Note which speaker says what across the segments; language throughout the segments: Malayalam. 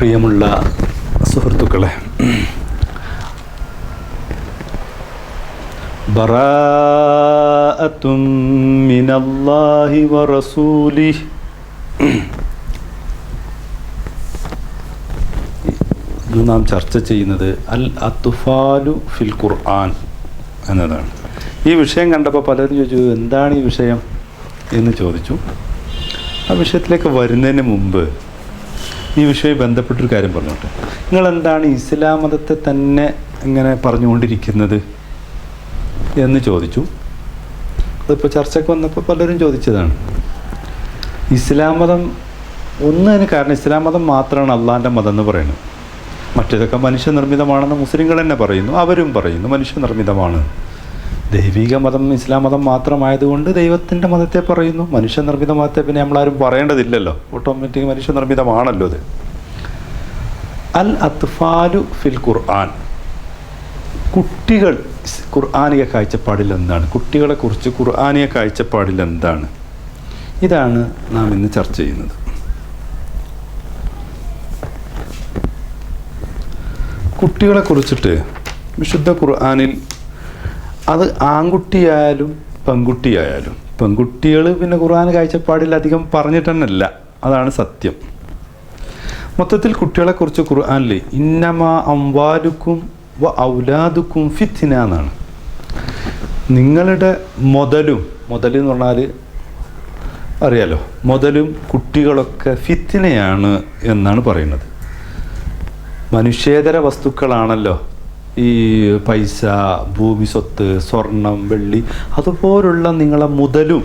Speaker 1: പ്രിയമുള്ള സുഹൃത്തുക്കളെ ബറാഅത്തും മിനല്ലാഹി ഇന്ന് നാം ചർച്ച ചെയ്യുന്നത് അൽ അത്തുഫാലു ഫിൽ ഖുർആൻ എന്നതാണ്. ഈ വിഷയം കണ്ടപ്പോൾ പലരും ചോദിച്ചു എന്താണ് ഈ വിഷയം എന്ന് ചോദിച്ചു. ആ വിഷയത്തിലേക്ക് വരുന്നതിന് മുമ്പ് ഈ വിഷയമായി ബന്ധപ്പെട്ടൊരു കാര്യം പറഞ്ഞോട്ടെ. നിങ്ങൾ എന്താണ് ഇസ്ലാം മതത്തെ തന്നെ ഇങ്ങനെ പറഞ്ഞുകൊണ്ടിരിക്കുന്നത് എന്ന് ചോദിച്ചു. അതിപ്പോൾ ചർച്ചയ്ക്ക് വന്നപ്പോൾ പലരും ചോദിച്ചതാണ്. ഇസ്ലാം മതം ഒന്നതിന് കാരണം ഇസ്ലാം മതം മാത്രമാണ് അള്ളാന്റെ മതം എന്ന് പറയുന്നത്. മറ്റേതൊക്കെ മനുഷ്യനിർമ്മിതമാണെന്ന് മുസ്ലിങ്ങൾ തന്നെ പറയുന്നു അവരും പറയുന്നു മനുഷ്യനിർമ്മിതമാണ്. ദൈവിക മതം ഇസ്ലാം മതം മാത്രമായതുകൊണ്ട് ദൈവത്തിന്റെ മതത്തെ പറയുന്നു. മനുഷ്യനിർമ്മിത മതത്തെ പിന്നെ നമ്മളാരും പറയേണ്ടതില്ലല്ലോ. ഓട്ടോമാറ്റിക് മനുഷ്യനിർമ്മിതമാണല്ലോ ഇത്. അൽ അത്ഫാലു ഫിൽ ഖുർആൻ. കുട്ടികൾ ഖുർആാനിക കാഴ്ചപ്പാടിൽ എന്താണ്? കുട്ടികളെക്കുറിച്ച് ഖുർആാനിക കാഴ്ചപ്പാടിൽ എന്താണ്? ഇതാണ് നാം ഇന്ന് ചർച്ച ചെയ്യുന്നത്. കുട്ടികളെ കുറിച്ചിട്ട് വിശുദ്ധ ഖുർആാനിൽ അത് ആൺകുട്ടിയായാലും പെൺകുട്ടിയായാലും. പെൺകുട്ടികൾ പിന്നെ ഖുർആൻ കാഴ്ചപ്പാടിൽ അധികം പറഞ്ഞിട്ടെന്നല്ല. അതാണ് സത്യം. മൊത്തത്തിൽ കുട്ടികളെക്കുറിച്ച് ഖുർആാനിൽ ഇന്നമ അംവാലുക്കും വ ഔലാദുക്കും ഫിത്തിന എന്നാണ്. നിങ്ങളുടെ മുതലും മുതൽ എന്ന് പറഞ്ഞാൽ അറിയാലോ മുതലും കുട്ടികളൊക്കെ ഫിത്തിനയാണ് എന്നാണ് പറയുന്നത്. മനുഷ്യേതര വസ്തുക്കളാണല്ലോ. ഈ പൈസ ഭൂമി സ്വത്ത് സ്വർണം വെള്ളി അതുപോലുള്ള നിങ്ങളെ മുതലും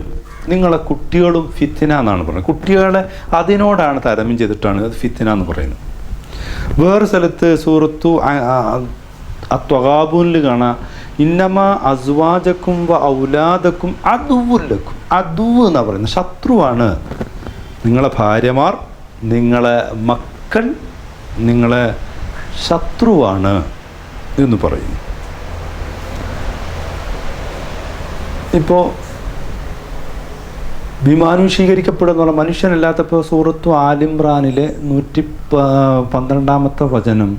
Speaker 1: നിങ്ങളെ കുട്ടികളും ഫിത്തിന എന്നാണ് പറയുന്നത്. കുട്ടികളെ അതിനോടാണ് താരതമ്യം ചെയ്തിട്ടാണ് ഫിത്തിന എന്ന് പറയുന്നത്. വേറെ സ്ഥലത്ത് സൂറത്തു അത്വകാബൂനിൽ കാണാം. ഇന്നമ അസ്വാജക്കും വ ഔലാദക്കും അതുവുല്ലക്കും അതുവ് എന്നാണ് പറയുന്നത്. ശത്രുവാണ്. നിങ്ങളെ ഭാര്യമാർ നിങ്ങളെ മക്കൾ നിങ്ങളെ ശത്രുവാണ്. എന്ന് പറയുന്നു ഇപ്പോൾ വിമാനുഷീകരിക്കപ്പെടുന്ന മനുഷ്യനല്ലാത്തപ്പോൾ സൂറത്തു ആലിംറാനിലെ നൂറ്റി പന്ത്രണ്ടാമത്തെ വചനം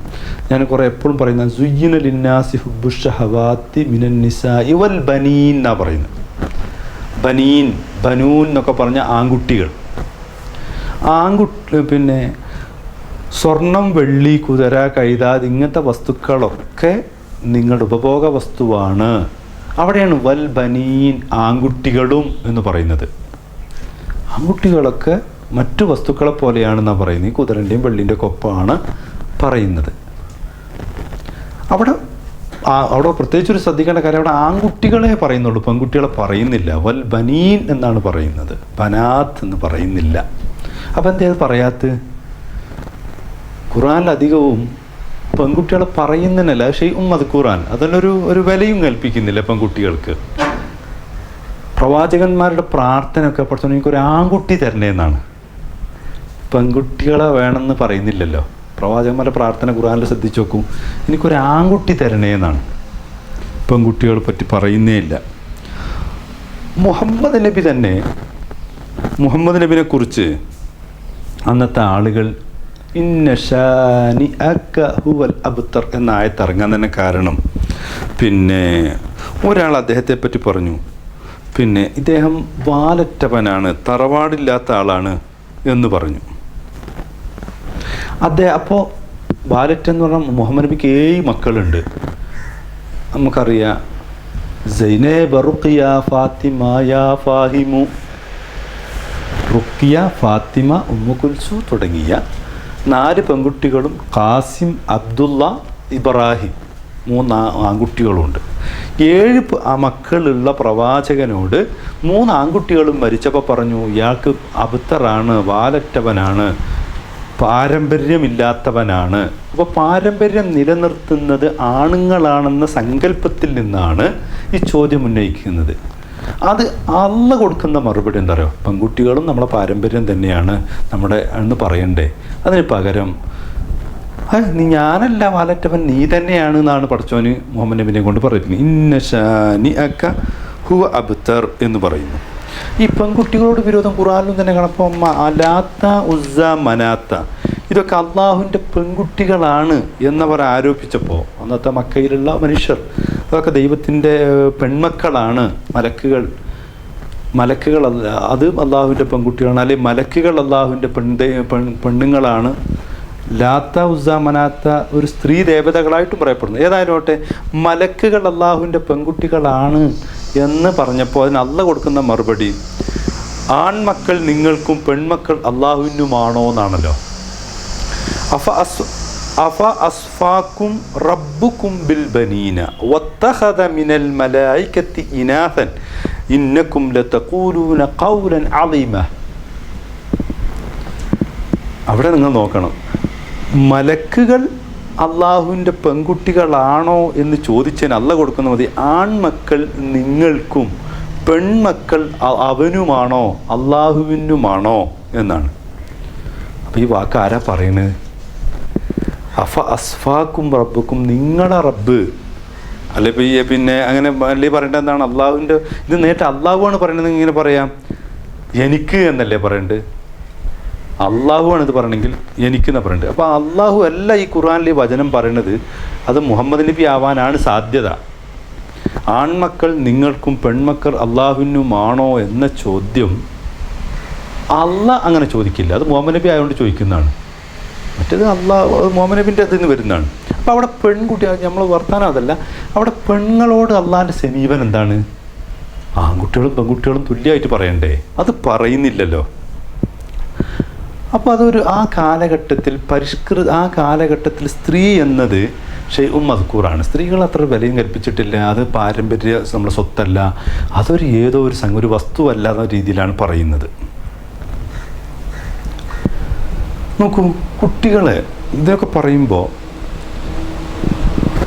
Speaker 1: ഞാൻ കുറേ എപ്പോഴും പറയുന്നത് സുയ്യുന ലിന്നാസി ഹുബുഷഹവാത്തി മിനന്നിസ നിസാ ഇവൽ ബനീൻ എന്നാണ് പറയുന്നത്. ബനീൻ ബനൂൻ എന്നൊക്കെ പറഞ്ഞ ആൺകുട്ടികൾ. ആൺകുട്ടി പിന്നെ സ്വർണം വെള്ളി കുതിര കൈതാത് ഇങ്ങനത്തെ വസ്തുക്കളൊക്കെ നിങ്ങളുടെ ഉപഭോഗ വസ്തുവാണ് അവിടെയാണ് വൽ ബനീൻ ആൺകുട്ടികളും എന്ന് പറയുന്നത്. ആൺകുട്ടികളൊക്കെ മറ്റു വസ്തുക്കളെ പോലെയാണെന്നാണ് പറയുന്നത്. ഈ കുതിരന്റെയും വെള്ളിന്റെ കൊപ്പാണ് പറയുന്നത്. അവിടെ അവിടെ പ്രത്യേകിച്ച് ഒരു ശ്രദ്ധിക്കേണ്ട കാര്യം അവിടെ ആൺകുട്ടികളെ പറയുന്നുള്ളൂ. പെൺകുട്ടികളെ പറയുന്നില്ല. വൽ ബനീൻ എന്നാണ് പറയുന്നത്. ബനാത്ത് എന്ന് പറയുന്നില്ല. അപ്പം എന്തേ അത് ഖുറാനിൽ അധികവും പെൺകുട്ടികളെ പറയുന്നതിനല്ല പക്ഷേ ഉമ്മത് ഖുറാൻ അതിനൊരു ഒരു വിലയും കൽപ്പിക്കുന്നില്ല പെൺകുട്ടികൾക്ക്. പ്രവാചകന്മാരുടെ പ്രാർത്ഥനയൊക്കെ പഠിച്ചു എനിക്കൊരു ആൺകുട്ടി തരണേ എന്നാണ്. പെൺകുട്ടികളെ വേണമെന്ന് പറയുന്നില്ലല്ലോ. പ്രവാചകന്മാരുടെ പ്രാർത്ഥന ഖുറാനിൽ ശ്രദ്ധിച്ചു നോക്കും. എനിക്കൊരു ആൺകുട്ടി തരണേ എന്നാണ്. പെൺകുട്ടികളെ പറ്റി പറയുന്നേ ഇല്ല. മുഹമ്മദ് നബി തന്നെ മുഹമ്മദ് നബിനെ കുറിച്ച് അന്നത്തെ ആളുകൾ ഇന്നഷാനി ഹുവൽ അബ്തർ എന്ന ആയത്തിറങ്ങാൻ തന്നെ കാരണം. പിന്നെ ഒരാൾ അദ്ദേഹത്തെ പറ്റി പറഞ്ഞു. പിന്നെ ഇദ്ദേഹം വാലറ്റവനാണ് തറവാടില്ലാത്ത ആളാണ് എന്ന് പറഞ്ഞു. അദ്ദേഹം അപ്പോൾ വാലറ്റ് എന്ന് പറഞ്ഞാൽ മുഹമ്മദ് നബിക്ക് ഏഴ് മക്കളുണ്ട്. നമുക്കറിയാം സൈനേ റുഖിയ ഫാത്തിമ യാ ഫാഹിമു. റുക്കിയ ഫാത്തിമ ഉമ്മുകുൽസു തുടങ്ങിയ നാല് പെൺകുട്ടികളും കാസിം അബ്ദുള്ള ഇബ്രാഹിം മൂന്ന് ആൺകുട്ടികളുണ്ട്. ഏഴ് ആ മക്കളുള്ള പ്രവാചകനോട് മൂന്ന് ആൺകുട്ടികളും മരിച്ചപ്പോൾ പറഞ്ഞു ഇയാൾക്ക് അബുത്തറാണ് വാലറ്റവനാണ് പാരമ്പര്യമില്ലാത്തവനാണ്. അപ്പോൾ പാരമ്പര്യം നിലനിർത്തുന്നത് ആണുങ്ങളാണെന്ന സങ്കല്പത്തിൽ നിന്നാണ് ഈ ചോദ്യം ഉന്നയിക്കുന്നത്. അത് അള്ള കൊടുക്കുന്ന മറുപടി എന്താ പറയുക പെൺകുട്ടികളും നമ്മളെ പാരമ്പര്യം തന്നെയാണ് നമ്മുടെ എന്ന് പറയണ്ടേ. അതിന് പകരം നീ ഞാനല്ല വാലറ്റവൻ നീ തന്നെയാണ് എന്നാണ് പഠിച്ചവന് മുഹമ്മദ് നബിനെ കൊണ്ട് പറയുന്നത് ഇന്ന ഷാനി അക്ക ഹു അബ്തർ എന്ന് പറയുന്നു. ഈ പെൺകുട്ടികളോട് വിരോധം ഖുറാനിലും തന്നെ കാണപ്പോൾ അലാത്ത ഉസ്സ മനാത്ത. ഇതൊക്കെ അള്ളാഹുവിന്റെ പെൺകുട്ടികളാണ് എന്നവർ ആരോപിച്ചപ്പോൾ അന്നത്തെ മക്കയിലുള്ള മനുഷ്യർ അതൊക്കെ ദൈവത്തിന്റെ പെൺമക്കളാണ്. മലക്കുകൾ. മലക്കുകൾ അതും അള്ളാഹുവിന്റെ പെൺകുട്ടികളാണ്. അല്ലെങ്കിൽ മലക്കുകൾ അള്ളാഹുവിന്റെ പെൺ പെണ്ണുങ്ങളാണ്. ലാത്ത ഉസ ഒരു സ്ത്രീ ദേവതകളായിട്ടും പറയപ്പെടുന്നു. ഏതായാലും ആവട്ടെ മലക്കുകൾ അള്ളാഹുവിന്റെ പെൺകുട്ടികളാണ് എന്ന് പറഞ്ഞപ്പോൾ അതിന് അല്ല കൊടുക്കുന്ന മറുപടി ആൺമക്കൾ നിങ്ങൾക്കും പെൺമക്കൾ അള്ളാഹുവിനുമാണോ എന്നാണല്ലോ. അഫ അസ് അഫ അസ്ഫാക്കും റബ്ബുക്കും ബിൽ ബനീന. വത്തഖദ മിനൽ മലായികത്തി ഇനാഥൻ. ഇന്നക്കും ലതഖൂലൂന ഖൗലൻ അളീമ അവിടെ നിങ്ങൾ നോക്കണം. മലക്കുകൾ അള്ളാഹുവിന്റെ പെൺകുട്ടികളാണോ എന്ന് ചോദിച്ചതിന് അല്ല കൊടുക്കുന്ന മതി. ആൺമക്കൾ നിങ്ങൾക്കും പെൺമക്കൾ അവനുമാണോ അള്ളാഹുവിനുമാണോ എന്നാണ്. അപ്പോൾ ഈ വാക്ക് ആരാ പറയണത് അഫ അസ്ഫാക്കും റബ്ബുക്കും നിങ്ങളെ റബ്ബ്. അല്ലെ ഇപ്പം പിന്നെ അങ്ങനെ അല്ലേ പറയേണ്ടത് എന്താണ്? അള്ളാഹുവിന്റെ ഇത് നേരിട്ട് അള്ളാഹുവാണ് പറയണത് ഇങ്ങനെ പറയാം. എനിക്ക് എന്നല്ലേ പറയണ്ടത്? അള്ളാഹുവാണ് ഇത് പറയണമെങ്കിൽ എനിക്ക് എന്നാ പറയണ്ടത്? അപ്പോൾ അള്ളാഹു അല്ല ഈ ഖുറാനിലെ വചനം പറയണത്. അത് മുഹമ്മദ് നബി ആവാനാണ് സാധ്യത. ആൺമക്കൾ നിങ്ങൾക്കും പെൺമക്കൾ അള്ളാഹുവിനുമാണോ എന്ന ചോദ്യം അല്ല അങ്ങനെ ചോദിക്കില്ല. അത് മുഹമ്മദ് നബി ആയതുകൊണ്ട് ചോദിക്കുന്നതാണ്. മറ്റേത് അള്ളാഹ് മോമനബിന്റെ നബിന്റെ അതിൽ നിന്ന് വരുന്നതാണ്. അപ്പോൾ അവിടെ പെൺകുട്ടി നമ്മൾ വർത്താനം അതല്ല അവിടെ പെണ്ണുങ്ങളോട് അള്ളാഹിന്റെ സമീപനം എന്താണ്? ആൺകുട്ടികളും പെൺകുട്ടികളും തുല്യമായിട്ട് പറയണ്ടേ? അത് പറയുന്നില്ലല്ലോ. അപ്പോൾ അതൊരു ആ കാലഘട്ടത്തിൽ പരിഷ്കൃത ആ കാലഘട്ടത്തിൽ സ്ത്രീ എന്നത് ഷെയ്ഉം മസ്കൂറാണ്. സ്ത്രീകൾ അത്ര വിലയും കൽപ്പിച്ചിട്ടില്ല അത് പാരമ്പര്യ നമ്മുടെ സ്വത്തല്ല. അതൊരു ഏതോ ഒരു സംഘ ഒരു വസ്തുവല്ലാത്ത രീതിയിലാണ് പറയുന്നത്. നോക്കൂ കുട്ടികളെ ഇതൊക്കെ പറയുമ്പോൾ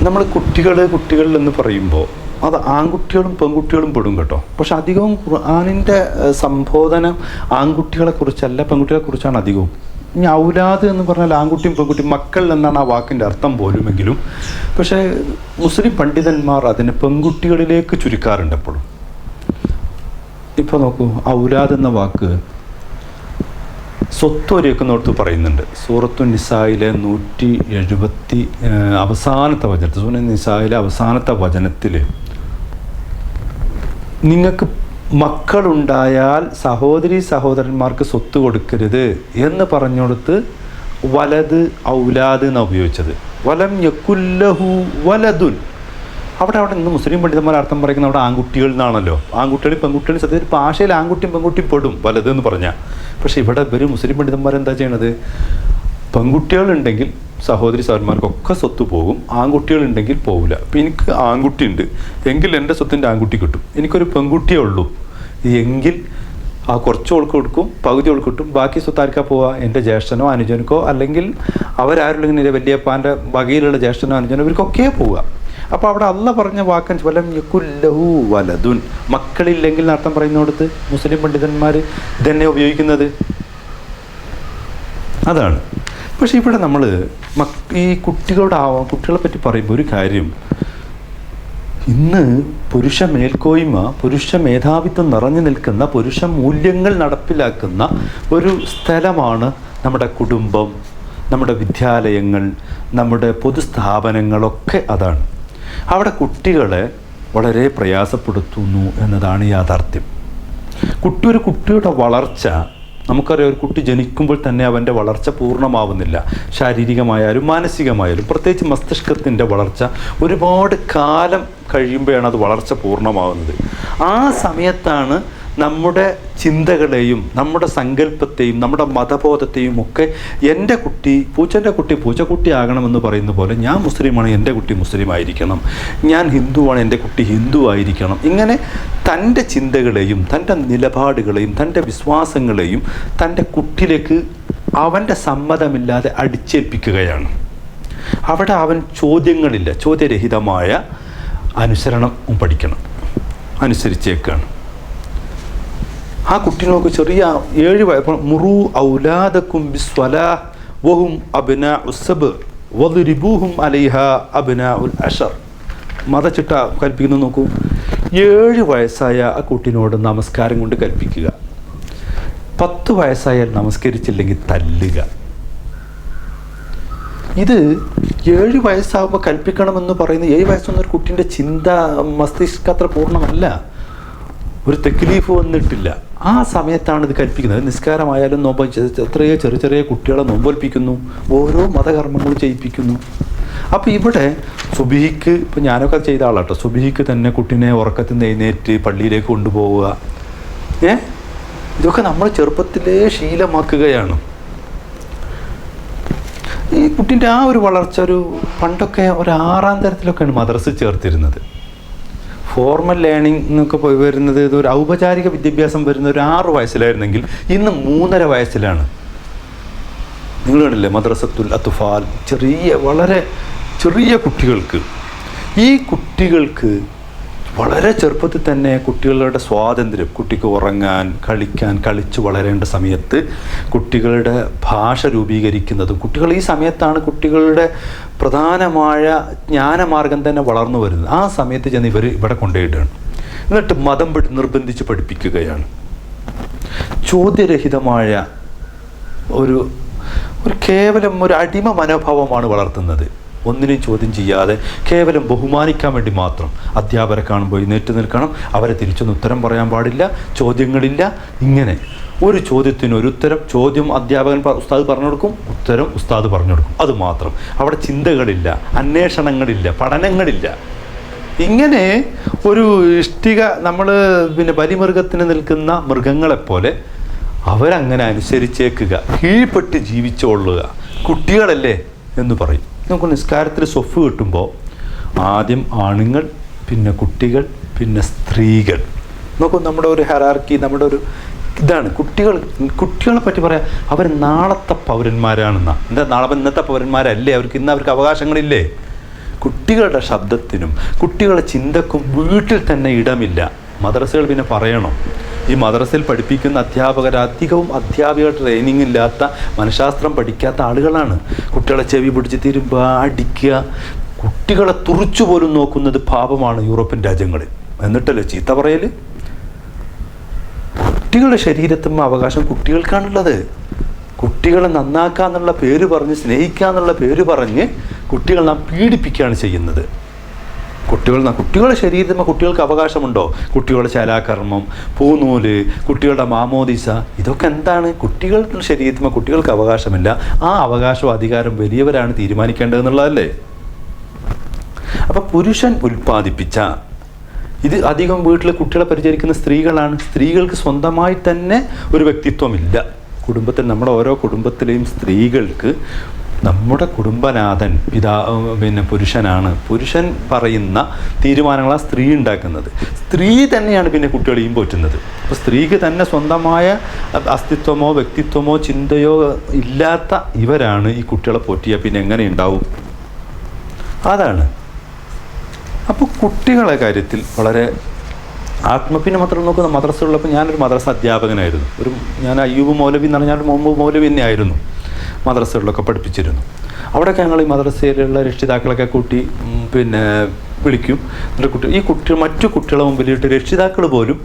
Speaker 1: നമ്മൾ കുട്ടികൾ കുട്ടികൾ എന്ന് പറയുമ്പോൾ അത് ആൺകുട്ടികളും പെൺകുട്ടികളും പെടും കേട്ടോ. പക്ഷെ അധികവും ഖുർആാനിന്റെ സംബോധന ആൺകുട്ടികളെ കുറിച്ചല്ല പെൺകുട്ടികളെ കുറിച്ചാണ് അധികവും. ഇനി ഔലാദ് എന്ന് പറഞ്ഞാൽ ആൺകുട്ടിയും പെൺകുട്ടിയും മക്കൾ എന്നാണ് ആ വാക്കിന്റെ അർത്ഥം പോലുമെങ്കിലും. പക്ഷേ മുസ്ലിം പണ്ഡിതന്മാർ അതിനെ പെൺകുട്ടികളിലേക്ക് ചുരുക്കാറുണ്ട് എപ്പോഴും. ഇപ്പോൾ നോക്കൂ ഔലാദ് എന്ന വാക്ക് സ്വത്ത് ഒരുക്കുന്നിടത്ത് പറയുന്നുണ്ട്. സൂറത്തു നിസായിലെ നൂറ്റി എഴുപത്തി അവസാനത്തെ വചനത്തിൽ സൂറത്ത് നിസായിലെ അവസാനത്തെ വചനത്തിൽ നിങ്ങൾക്ക് മക്കളുണ്ടായാൽ സഹോദരി സഹോദരന്മാർക്ക് സ്വത്ത് കൊടുക്കരുത് എന്ന് പറഞ്ഞുകൊടുത്ത് വലത് ഔലാദ് എന്നാണ് ഉപയോഗിച്ചത്. വലം യക്കുല്ലഹു വലതുൻ അവിടെ അവിടെ ഇന്ന് മുസ്ലിം പണ്ഡിതന്മാർ അർത്ഥം പറയുന്നത് അവിടെ ആൺകുട്ടികൾ എന്നാണല്ലോ ആൺകുട്ടികൾ പെൺകുട്ടികൾ സത്യത്തിൽ ഭാഷയിൽ ആൺകുട്ടിയും പെൺകുട്ടിയും പെടും വലത് എന്ന് പറഞ്ഞാൽ പക്ഷേ ഇവിടെ ഇവർ മുസ്ലിം പണ്ഡിതന്മാർ എന്താ ചെയ്യണത്? പെൺകുട്ടികളുണ്ടെങ്കിൽ സഹോദരി സഹോദരന്മാർക്കൊക്കെ സ്വത്ത് പോകും ആൺകുട്ടികളുണ്ടെങ്കിൽ പോകില്ല അപ്പം എനിക്ക് ആൺകുട്ടി ഉണ്ട് എങ്കിൽ എന്റെ സ്വത്തിന്റെ ആൺകുട്ടി കിട്ടും. എനിക്കൊരു പെൺകുട്ടിയേ ഉള്ളൂ. എങ്കിൽ ആ കുറച്ച് ഓൾക്ക് കൊടുക്കും പകുതി ഓൾക്ക് കിട്ടും. ബാക്കി സ്വത്ത് ആർക്കാ പോവുക? എന്റെ ജ്യേഷ്ഠനോ അനുജനക്കോ? അല്ലെങ്കിൽ അവരാരുള്ള ഇങ്ങനെ വലിയപ്പാന്റെ വകയിലുള്ള ജ്യേഷ്ഠനോ അനുജനോ ഇവർക്കൊക്കെ പോവുക. അപ്പോൾ അവിടെ അല്ല പറഞ്ഞ വാക്കൻ വലം യക്കുല്ലഹു വലതുൻ മക്കളില്ലെങ്കിൽ അർത്ഥം പറയുന്നിടത്ത് മുസ്ലിം പണ്ഡിതന്മാർ ഇതന്നെ ഉപയോഗിക്കുന്നത്? അതാണ്. പക്ഷെ ഇവിടെ നമ്മൾ ഈ കുട്ടികളുടെ ആ കുട്ടികളെ പറ്റി പറയുമ്പോൾ ഒരു കാര്യം. ഇന്ന് പുരുഷ മേൽക്കോയ്മ പുരുഷ മേധാവിത്വം നിറഞ്ഞു നിൽക്കുന്ന പുരുഷ മൂല്യങ്ങൾ നടപ്പിലാക്കുന്ന ഒരു സ്ഥലമാണ് നമ്മുടെ കുടുംബം നമ്മുടെ വിദ്യാലയങ്ങൾ നമ്മുടെ പൊതുസ്ഥാപനങ്ങളൊക്കെ അതാണ്. അവിടെ കുട്ടികളെ വളരെ പ്രയാസപ്പെടുത്തുന്നു എന്നതാണ് യാഥാർത്ഥ്യം. കുട്ടി ഒരു കുട്ടിയുടെ വളർച്ച നമുക്കറിയാം ഒരു കുട്ടി ജനിക്കുമ്പോൾ തന്നെ അവന്റെ വളർച്ച പൂർണമാവുന്നില്ല. ശാരീരികമായാലും മാനസികമായാലും പ്രത്യേകിച്ച് മസ്തിഷ്കത്തിന്റെ വളർച്ച ഒരുപാട് കാലം കഴിയുമ്പോഴാണ് അത് വളർച്ച പൂർണമാവുന്നത്. ആ സമയത്താണ് നമ്മുടെ ചിന്തകളെയും നമ്മുടെ സങ്കല്പത്തെയും നമ്മുടെ മതബോധത്തെയും ഒക്കെ എന്റെ കുട്ടി പൂച്ചന്റെ കുട്ടി പൂച്ചക്കുട്ടി ആകണമെന്ന് പറയുന്ന പോലെ ഞാൻ മുസ്ലിമാണ് എന്റെ കുട്ടി മുസ്ലിം ആയിരിക്കണം ഞാൻ ഹിന്ദുവാണ് എന്റെ കുട്ടി ഹിന്ദു ആയിരിക്കണം. ഇങ്ങനെ തന്റെ ചിന്തകളെയും തന്റെ നിലപാടുകളെയും തന്റെ വിശ്വാസങ്ങളെയും തന്റെ കുട്ടിയിലേക്ക് അവന്റെ സമ്മതമില്ലാതെ അടിച്ചേൽപ്പിക്കുകയാണ്. അവിടെ അവൻ ചോദ്യങ്ങളില്ല ചോദ്യരഹിതമായ അനുസരണം പഠിക്കണം. അനുസരിച്ചേക്കാണ്. ആ കുട്ടിനോക്ക് ചെറിയ ഏഴ് വയ മുറു ഔലാദക്കും വഹും അബ്ന ഉസബ് അബ്ന ഉൽ അഷർ. മതച്ചിട്ട കൽപ്പിക്കുന്നു നോക്കൂ. ഏഴ് വയസ്സായ ആ കുട്ടിനോട് നമസ്കാരം കൊണ്ട് കൽപ്പിക്കുക. പത്ത് വയസ്സായാൽ നമസ്കരിച്ചില്ലെങ്കിൽ തല്ലുക. ഇത് ഏഴ് വയസ്സാകുമ്പോൾ കൽപ്പിക്കണമെന്ന് പറയുന്ന ഏഴ് വയസ്സൊന്നും ഒരു ചിന്ത മസ്തിഷ്കത്ര പൂർണമല്ല. ഒരു തെക്ലീഫ് വന്നിട്ടില്ല. ആ സമയത്താണ് ഇത് കൽപ്പിക്കുന്നത് നിസ്കാരമായാലും നോമ്പ് എത്രയോ ചെറിയ ചെറിയ കുട്ടികളെ നോമ്പൊൽപ്പിക്കുന്നു ഓരോ മതകർമ്മങ്ങളും ചെയ്യിപ്പിക്കുന്നു. അപ്പോൾ ഇവിടെ സുബിഹിക്ക് ഇപ്പം ഞാനൊക്കെ ചെയ്ത ആളാട്ടോ. സുബിഹിക്ക് തന്നെ കുട്ടീനെ ഉറക്കത്തിൽ നിന്ന് എഴുന്നേറ്റ് പള്ളിയിലേക്ക് കൊണ്ടുപോവുക. ഏ? ഇതൊക്കെ നമ്മൾ ചെറുപ്പത്തിലേ ശീലമാക്കുകയാണ്. ഈ കുട്ടീന്റെ ആ ഒരു വളർച്ച ഒരു പണ്ടൊക്കെ ഒരു ആറാം തരത്തിലൊക്കെയാണ് മദ്രസ് ചേർത്തിരുന്നത്. ഫോർമൽ ലേണിംഗ് എന്നൊക്കെ പോയി വരുന്നത് ഇത് ഒരു ഔപചാരിക വിദ്യാഭ്യാസം വരുന്ന ഒരു ആറ് വയസ്സിലായിരുന്നെങ്കിൽ ഇന്ന് മൂന്നര വയസ്സിലാണ്. നിങ്ങൾ കണ്ടില്ലേ മദ്രസത്തുൽ അത്തുഫാൽ ചെറിയ വളരെ ചെറിയ കുട്ടികൾക്ക്. ഈ കുട്ടികൾക്ക് വളരെ ചെറുപ്പത്തിൽ തന്നെ കുട്ടികളുടെ സ്വാതന്ത്ര്യം കുട്ടിക്ക് ഉറങ്ങാൻ കളിക്കാൻ കളിച്ചു വളരേണ്ട സമയത്ത് കുട്ടികളുടെ ഭാഷ രൂപീകരിക്കുന്നതും കുട്ടികൾ ഈ സമയത്താണ് കുട്ടികളുടെ പ്രധാനമായ ജ്ഞാനമാർഗം തന്നെ വളർന്നു വരുന്നത്. ആ സമയത്ത് ചെന്ന് ഇവർ ഇവിടെ കൊണ്ടുപോയിട്ടാണ്. എന്നിട്ട് മതം നിർബന്ധിച്ച് പഠിപ്പിക്കുകയാണ്. ചോദ്യരഹിതമായ ഒരു ഒരു കേവലം ഒരു അടിമ മനോഭാവമാണ് വളർത്തുന്നത്. ഒന്നിനെയും ചോദ്യം ചെയ്യാതെ കേവലം ബഹുമാനിക്കാൻ വേണ്ടി മാത്രം അധ്യാപകരെ കാണുമ്പോൾ എഴുന്നേറ്റ് നിൽക്കണം. അവരെ തിരിച്ചൊന്നും ഉത്തരം പറയാൻ പാടില്ല ചോദ്യങ്ങളില്ല. ഇങ്ങനെ ഒരു ചോദ്യത്തിന് ഒരു ഉത്തരം ചോദ്യം അധ്യാപകൻ ഉസ്താദ് പറഞ്ഞു കൊടുക്കും ഉത്തരം ഉസ്താദ് പറഞ്ഞു കൊടുക്കും. അത് മാത്രം. അവിടെ ചിന്തകളില്ല അന്വേഷണങ്ങളില്ല പഠനങ്ങളില്ല. ഇങ്ങനെ ഒരു ഇഷ്ടിക നമ്മൾ പിന്നെ ബലിമൃഗത്തിന് നിൽക്കുന്ന മൃഗങ്ങളെപ്പോലെ അവരങ്ങനെ അനുസരിച്ചേക്കുക കീഴ്പ്പെട്ട് ജീവിച്ചോളുക കുട്ടികളല്ലേ എന്ന് പറയും. നമുക്ക് നിസ്കാരത്തിൽ സ്വഫ് കിട്ടുമ്പോൾ ആദ്യം ആണുങ്ങൾ പിന്നെ കുട്ടികൾ പിന്നെ സ്ത്രീകൾ. നോക്കൂ നമ്മുടെ ഒരു ഹെറാർക്കി നമ്മുടെ ഒരു ഇതാണ് കുട്ടികൾ കുട്ടികളെ പറ്റി പറയാം അവർ നാളത്തെ പൗരന്മാരാണെന്നാ. എന്താ നാളെ ഇന്നത്തെ പൗരന്മാരല്ലേ? അവർക്ക് ഇന്ന് അവർക്ക് അവകാശങ്ങളില്ലേ? കുട്ടികളുടെ ശബ്ദത്തിനും കുട്ടികളുടെ ചിന്തക്കും വീട്ടിൽ തന്നെ ഇടമില്ല. മദ്രസകൾ പിന്നെ പറയണം. ഈ മദ്രസയിൽ പഠിപ്പിക്കുന്ന അധ്യാപകർ അധികവും അധ്യാപിക ട്രെയിനിങ് ഇല്ലാത്ത മനഃശാസ്ത്രം പഠിക്കാത്ത ആളുകളാണ്. കുട്ടികളെ ചെവി പിടിച്ച് തിരുമ്പുക അടിക്കുക. കുട്ടികളെ തുറിച്ചു പോലും നോക്കുന്നത് പാപമാണ് യൂറോപ്യൻ രാജ്യങ്ങളിൽ എന്നിട്ടല്ലേ ചീത്ത പറയൽ കുട്ടികളുടെ ശരീരത്തും അവകാശം കുട്ടികൾക്കാണുള്ളത്. കുട്ടികളെ നന്നാക്കാന്നുള്ള പേര് പറഞ്ഞ് സ്നേഹിക്കാന്നുള്ള പേര് പറഞ്ഞ് കുട്ടികളെ നാം പീഡിപ്പിക്കുകയാണ് ചെയ്യുന്നത്. കുട്ടികൾ കുട്ടികളുടെ ശരീരത്തിൽ കുട്ടികൾക്ക് അവകാശമുണ്ടോ? കുട്ടികളുടെ ശലാകർമ്മം പൂനൂൽ കുട്ടികളുടെ മാമോദിസ ഇതൊക്കെ എന്താണ്? കുട്ടികളുടെ ശരീരത്തിൽ കുട്ടികൾക്ക് അവകാശമില്ല. ആ അവകാശവും അധികാരം വലിയവരാണ് തീരുമാനിക്കേണ്ടതെന്നുള്ളതല്ലേ അപ്പം പുരുഷൻ ഉൽപ്പാദിപ്പിച്ച ഇത് അധികം വീട്ടിൽ കുട്ടികളെ പരിചരിക്കുന്ന സ്ത്രീകളാണ്. സ്ത്രീകൾക്ക് സ്വന്തമായി തന്നെ ഒരു വ്യക്തിത്വമില്ല. കുടുംബത്തിൽ നമ്മുടെ ഓരോ കുടുംബത്തിലെയും സ്ത്രീകൾക്ക് നമ്മുടെ കുടുംബനാഥൻ പിതാ പിന്നെ പുരുഷനാണ്. പുരുഷൻ പറയുന്ന തീരുമാനങ്ങളാണ് സ്ത്രീ ഉണ്ടാക്കുന്നത്. സ്ത്രീ തന്നെയാണ് പിന്നെ കുട്ടികളെയും പോറ്റുന്നത്. അപ്പോൾ സ്ത്രീക്ക് തന്നെ സ്വന്തമായ അസ്തിത്വമോ വ്യക്തിത്വമോ ചിന്തയോ ഇല്ലാത്ത ഇവരാണ് ഈ കുട്ടികളെ പോറ്റിയാൽ പിന്നെ എങ്ങനെ ഉണ്ടാവും? അതാണ്. അപ്പോൾ കുട്ടികളെ കാര്യത്തിൽ വളരെ ആത്മ പിന്നെ മാത്രം നോക്കുന്ന മദ്രസ ഉള്ളപ്പോൾ ഞാനൊരു മദ്രസ അധ്യാപകനായിരുന്നു. ഒരു ഞാൻ അയ്യൂബ് മൗലവി എന്ന് പറഞ്ഞാൽ മുമ്പ് മൗലവി തന്നെ ആയിരുന്നു മദ്രസകളിലൊക്കെ പഠിപ്പിച്ചിരുന്നു. അവിടെയൊക്കെ ഞങ്ങൾ ഈ മദ്രസയിലുള്ള രക്ഷിതാക്കളൊക്കെ കൂട്ടി പിന്നെ വിളിക്കും. എന്നിട്ട് കുട്ടി ഈ കുട്ടി മറ്റു കുട്ടികളെ മുമ്പിലിട്ട് രക്ഷിതാക്കൾ പോലും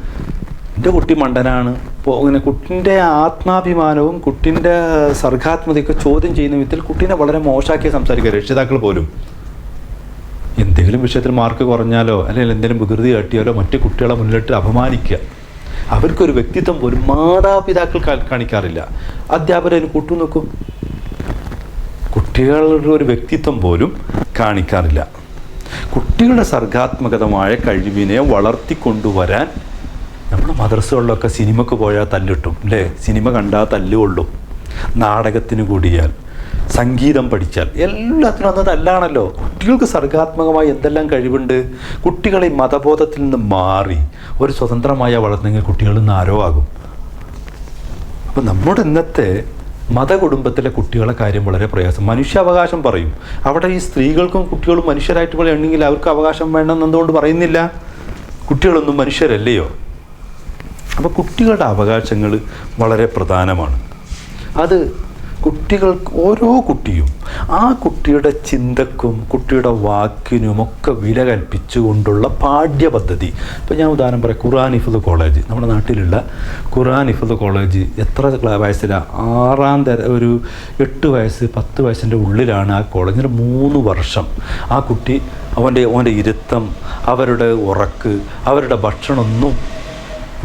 Speaker 1: എന്റെ കുട്ടി മണ്ടനാണ്. ഇപ്പോൾ ഇങ്ങനെ കുട്ടിന്റെ ആത്മാഭിമാനവും കുട്ടിന്റെ സർഗാത്മതയൊക്കെ ചോദ്യം ചെയ്യുന്ന വിധത്തിൽ കുട്ടീനെ വളരെ മോശമാക്കി സംസാരിക്കുക രക്ഷിതാക്കൾ പോലും. എന്തെങ്കിലും വിഷയത്തിൽ മാർക്ക് കുറഞ്ഞാലോ അല്ലെങ്കിൽ എന്തെങ്കിലും വികൃതി കാട്ടിയാലോ മറ്റു കുട്ടികളെ മുന്നിലിട്ട് അപമാനിക്കുക. അവർക്കൊരു വ്യക്തിത്വം പോലും മാതാപിതാക്കൾ കാണിക്കാറില്ല. അധ്യാപകർ കൂട്ടു നോക്കും കുട്ടികളുടെ ഒരു വ്യക്തിത്വം പോലും കാണിക്കാറില്ല. കുട്ടികളുടെ സർഗാത്മകതമായ കഴിവിനെ വളർത്തിക്കൊണ്ടുവരാൻ നമ്മുടെ മദ്രസകളിലൊക്കെ സിനിമക്ക് പോയാൽ തല്ലിട്ടും അല്ലേ? സിനിമ കണ്ടാൽ തല്ലുകൊള്ളും. നാടകത്തിന് കൂടിയാൽ സംഗീതം പഠിച്ചാൽ എല്ലാത്തിനും അന്ന് തല്ലാണല്ലോ. കുട്ടികൾക്ക് സർഗാത്മകമായി എന്തെല്ലാം കഴിവുണ്ട്? കുട്ടികളെ മതബോധത്തിൽ നിന്ന് മാറി ഒരു സ്വതന്ത്രമായ വളർന്നെങ്കിൽ കുട്ടികളിൽ നിന്ന് ആരോ ആകും. അപ്പം നമ്മുടെ ഇന്നത്തെ മതകുടുംബത്തിലെ കുട്ടികളെ കാര്യം വളരെ പ്രയാസം. മനുഷ്യാവകാശം പറയും. അവിടെ ഈ സ്ത്രീകൾക്കും കുട്ടികളും മനുഷ്യരായിട്ട് പോലെ ഉണ്ടെങ്കിൽ അവർക്ക് അവകാശം വേണമെന്ന് എന്തുകൊണ്ട് പറയുന്നില്ല? കുട്ടികളൊന്നും മനുഷ്യരല്ലയോ? അപ്പോൾ കുട്ടികളുടെ അവകാശങ്ങൾ വളരെ പ്രധാനമാണ്. അത് കുട്ടികൾക്ക് ഓരോ കുട്ടിയും ആ കുട്ടിയുടെ ചിന്തക്കും കുട്ടിയുടെ വാക്കിനും ഒക്കെ വില കൽപ്പിച്ചുകൊണ്ടുള്ള പാഠ്യപദ്ധതി. ഇപ്പോൾ ഞാൻ ഉദാഹരണം പറയാം ഖുർആൻ ഇഫുദ് കോളേജ്. നമ്മുടെ നാട്ടിലുള്ള ഖുർആൻ ഇഫുദ് കോളേജ് എത്ര വയസ്സിലാണ് ആറാം തര ഒരു എട്ട് വയസ്സ് പത്ത് വയസ്സിന്റെ ഉള്ളിലാണ് ആ കോളേജിൽ മൂന്ന് വർഷം. ആ കുട്ടി അവന്റെ അവന്റെ ഇരുത്തം അവരുടെ ഉറക്ക് അവരുടെ ഭക്ഷണമൊന്നും